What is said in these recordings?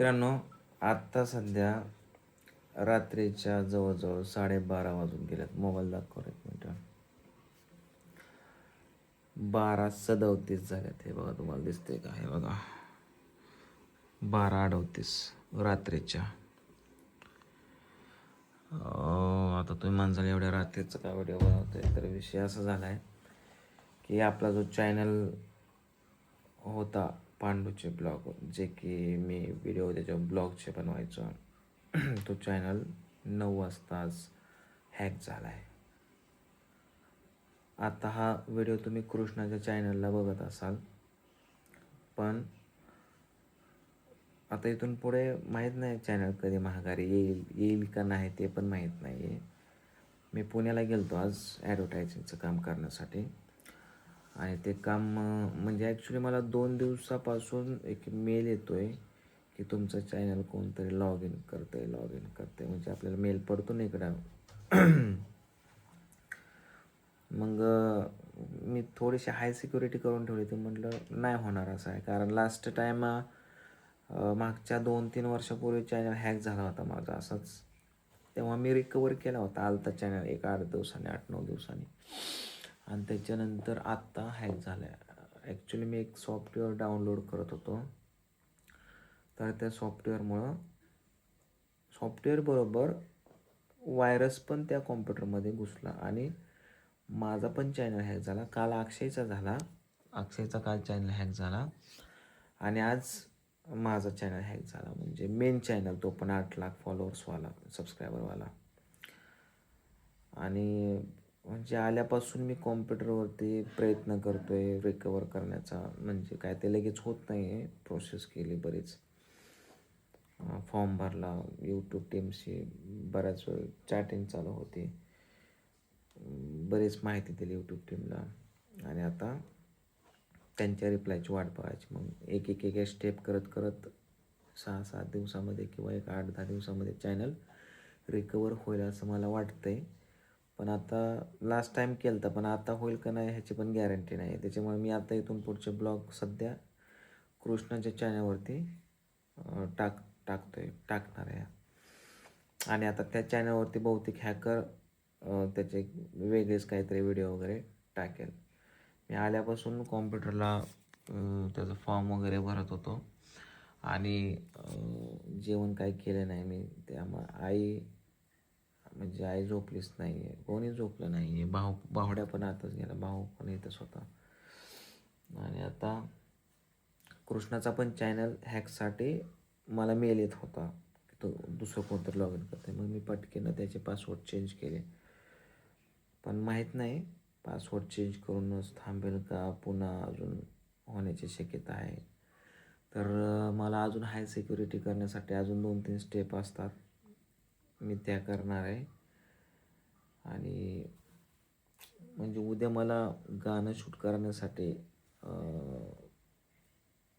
मित्रांनो आत्ता सध्या रात्रीच्या जवळजवळ साडेबारा वाजून गेल्यात मोबाईल दाखव एक मिनिट. बारा सदतीस झाल्यात हे बघा तुम्हाला दिसते का? हे बघा. बारा अडवतीस रात्रीच्या. आता तुम्ही माणसाला एवढ्या रात्रीचं काय व्हिडिओ बनवतोय तर विषय असा झाला आहे की आपला जो चॅनल होता पांडूचे ब्लॉग जे की मी व्हिडिओ त्याच्या ब्लॉगचे बनवायचो तो चॅनल नऊ वाजता आज हॅक झाला आहे आता हा व्हिडिओ तुम्ही कृष्णाच्या चॅनलला बघत असाल. पण आता इथून पुढे माहीत नाही चॅनल कधी महागारी येईल येईल का नाही ते पण माहीत नाही आहे मी पुण्याला गेलो आज ॲडव्हर्टायझिंगचं काम करण्यासाठी. आणि ते काम म्हणजे ॲक्च्युली मला दोन दिवसापासून एक मेल येतो आहे की तुमचं चॅनल कोणतरी लॉग इन करतं आहे लॉग इन करतं आहे म्हणजे आपल्याला मेल पडतो ना इकडं. मग मी थोडीशी हाय सिक्युरिटी करून ठेवली. ती म्हटलं नाही होणार असं आहे. कारण लास्ट टाईम मागच्या दोन तीन वर्षापूर्वी चॅनल हॅक झाला होता माझा असाच. तेव्हा मी रिकवर केला होता आलता चॅनल एक आठ दिवसांनी आठ नऊ दिवसांनी. आणि त्याच्यानंतर आत्ता हॅक झालं आहे ॲक्च्युली मी एक सॉफ्टवेअर डाउनलोड करत होतो. तर त्या सॉफ्टवेअरमुळं सॉफ्टवेअरबरोबर व्हायरस पण त्या कॉम्प्युटरमध्ये घुसला आणि माझा पण चॅनल हॅक झाला. काल अक्षयचा झाला. अक्षयचा काल चॅनल हॅक झाला. आणि आज माझा चॅनल हॅक झाला. म्हणजे मेन चॅनल तो पण आठ लाख फॉलोअर्सवाला सबस्क्रायबरवाला आणि म्हणजे आल्यापासून मी कॉम्प्युटरवरती प्रयत्न करतो आहे रिकवर करण्याचा. म्हणजे काय ते लगेच होत नाही आहे प्रोसेस केली बरीच. फॉर्म भरला. यूट्यूब टीमशी बऱ्याच वेळ चॅटिंग चालू होती. बरीच माहिती दिली यूट्यूब टीमला आणि आता त्यांच्या रिप्लायची वाट बघायची. मग एक एक एक स्टेप करत करत सहा सात दिवसामध्ये किंवा एक आठ दहा दिवसामध्ये चॅनल रिकवर होईल असं मला वाटतं आहे पण आता लास्ट टाईम केलं तर पण आता होईल का नाही ह्याची पण गॅरंटी नाही आहे त्याच्यामुळे मी आता इथून पुढचे ब्लॉग सध्या कृष्णाच्या चॅनलवरती टाक टाक टाकतोय टाकणार आहे आणि आता त्या चॅनलवरती बहुतेक हॅकर त्याचे वेगळेच काहीतरी व्हिडिओ वगैरे टाकेल. मी आल्यापासून कॉम्प्युटरला त्याचा फॉर्म वगैरे भरत होतो. आणि जेवण काही केलं नाही मी. त्यामुळे आई म्हणजे आई झोपलीच नाही आहे कोणी झोपलं नाही आहे भाऊ भावड्या पण आताच गेला भाऊ पण येतच होता आणि आता कृष्णाचा पण चॅनल हॅकसाठी मला मेल येत होता. तो दुसरं कोणतरी लॉग इन करते मग मी पटकेनं त्याचे पासवर्ड चेंज केले. पण माहीत नाही पासवर्ड चेंज करूनच थांबेल का? पुन्हा अजून होण्याची शक्यता आहे. तर मला अजून हाय सिक्युरिटी करण्यासाठी अजून दोन तीन स्टेप असतात. मी त्या करणार आहे. आणि म्हणजे उद्या मला गाणं शूट करण्यासाठी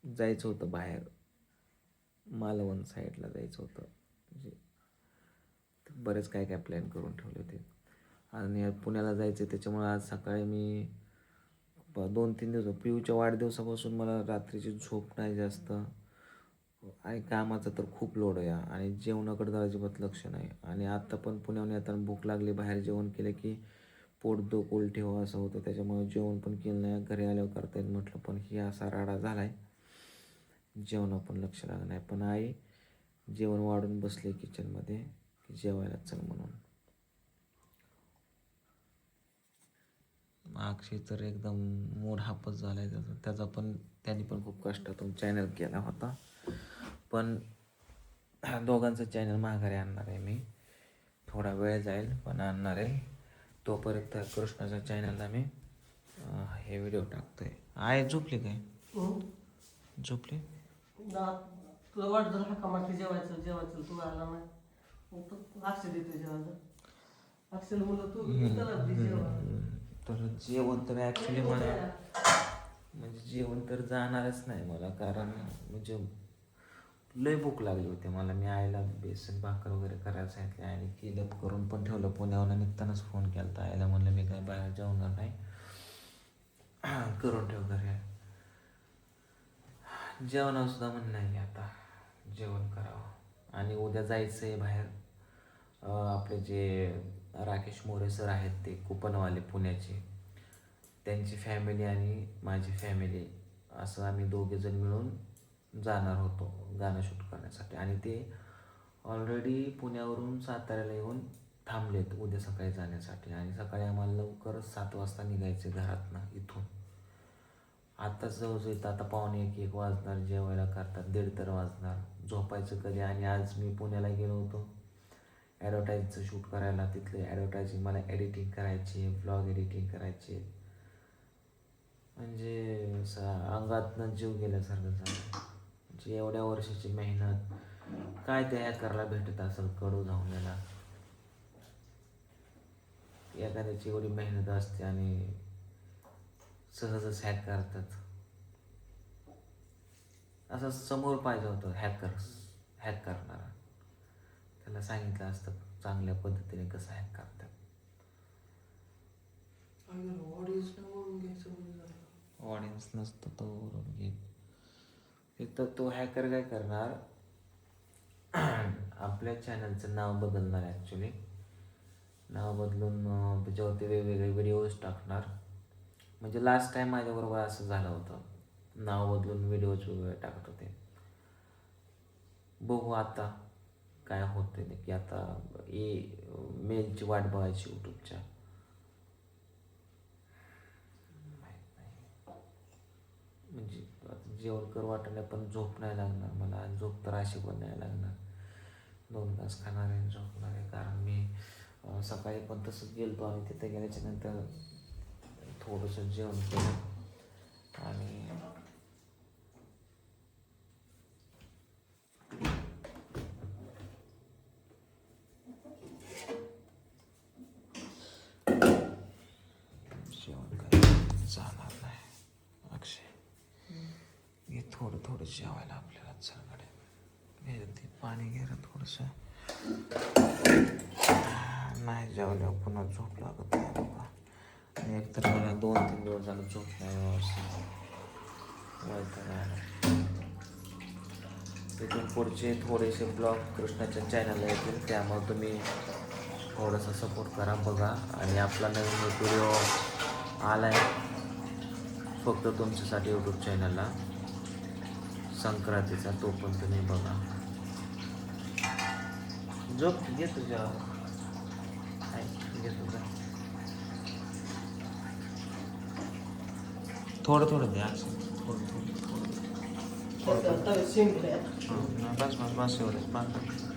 जायचं होतं बाहेर. मालवण साईडला जायचं होतं. म्हणजे बरेच काय काय प्लॅन करून ठेवले होते. आणि पुण्याला जायचं त्याच्यामुळे आज सकाळी मी दोन तीन दिवस पिऊच्या वाढदिवसापासून मला रात्रीची झोप नाही जास्त. आणि कामाचा तर खूप लोड आहे आणि जेवणाकडे तर अजिबात लक्ष नाही. आणि आत्ता पण पुण्याहून येताना भूक लागली बाहेर जेवण केलं की पोट दुख उलटी हो असं होतं. त्याच्यामुळे जेवण पण केलं नाही. घरी आल्यावर करता येईल म्हटलं पण ही असा राडा झाला आहे जेवणा पण लक्ष लागणार नाही. पण आई जेवण वाढून बसले किचनमध्ये की जेवायला चल म्हणून. अक्षय तर एकदम मूड हापच झाला आहे त्याचा. त्याचा पण त्यांनी पण खूप कष्टातून चॅनल केला होता. पण दोघांचं चॅनल माघारी आणणार आहे मी. थोडा वेळ जाईल पण आणणार आहे. तोपर्यंत कृष्णाच्या चॅनलला मी हे व्हिडिओ टाकतोय. आहे झोपली काय? झोपली? ना तुला हाका जेवायचं जेवायचं तू आला नाही. अक्षय देतो तू जेवायला. तर जेवण तर ॲक्च्युली मला म्हणजे जेवण तर जाणारच नाही मला कारण म्हणजे लय भूक लागली होती मला. मी आईला बेसन भाकर वगैरे करायला सांगितले. आणि केलं करून पण ठेवलं. पुण्याहून निघतानाच फोन केला होता आईला म्हणलं मी काय बाहेर जेवणार नाही. करून ठेव घरी. जेवणासुद्धा म्हणणं नाही आता. जेवण करावं. आणि उद्या जायचं आहे बाहेर आपले जे राकेश मोरे सर आहेत ते कुपनवाले पुण्याचे. त्यांची फॅमिली आणि माझी फॅमिली असं आम्ही दोघेजण मिळून जाणार होतो गाणं शूट करण्यासाठी. आणि ते ऑलरेडी पुण्यावरून साताऱ्याला येऊन थांबलेत उद्या सकाळी जाण्यासाठी. आणि सकाळी आम्हाला लवकरच सात वाजता निघायचे घरातनं इथून. आत्ताच जवळजवळ इथं आता पावणे एक एक वाजणार जेवायला करतात दीड तर वाजणार. झोपायचं कधी? आणि आज मी पुण्याला गेलो होतो. ॲडव्हर्टाईजचं शूट करायला तिथले ॲडव्हर्टायझिंग मला एडिटिंग करायची ब्लॉग एडिटिंग करायचे. म्हणजे असं अंगातनं जीव गेल्यासारखं झालं. म्हणजे एवढ्या वर्षाची मेहनत. काय त्या करायला भेटत असेल कडू जाऊन याला. एखाद्याची एवढी मेहनत असते आणि सहजच हॅक करतात. असं समोर पाहिजे होतं हॅकर हॅक करणारा. त्याला सांगितलं असतं चांगल्या पद्धतीने कसं हॅक करतात. ऑडियन्स नसतं तो घेत तर तो हॅकर काय करणार? आपल्या चॅनलचं नाव बदलणार ॲक्च्युली नाव बदलून त्याच्यावरती वेगवेगळे व्हिडिओज टाकणार. म्हणजे लास्ट टाईम माझ्याबरोबर असं झालं होतं. नाव बदलून व्हिडिओज वेगवेगळे टाकत होते. बघू आता काय होते की आता ए मेलची वाट बघायची यूट्यूबच्या म्हणजे जेवण कर वाटलं पण झोप नाही लागणार मला आणि झोप तर अशी पण नाही लागणार. दोन तास खाणार आहे झोपणार आहे. कारण मी सकाळी पण तसंच गेलो आणि तिथे गेल्याच्यानंतर थोडंसं जेवण केलं. आणि थोडं जेवायला आपल्याला चलकडे ते पाणी घे थोडंसं. नाही जेवल्यावर पुन्हा झोप लागत नाही बाबा. एकतर मला दोन तीन दिवस झालं झोप नाही व्यवस्थित. तिथून पुढचे थोडेसे ब्लॉग कृष्णाच्या चॅनलला येतील. त्यामुळे तुम्ही थोडासा सपोर्ट करा बघा. आणि आपला नवीन व्हिडिओ आला आहे फक्त तुमच्यासाठी यूट्यूब चॅनलला संक्रांतीचा तो पण तुम्ही बघा. झोप घे तुझ्या. घे तुझा. थोडं थोडं द्या असं. थोडं थोडं थोडं. हां बस बस बस एवढंच. बस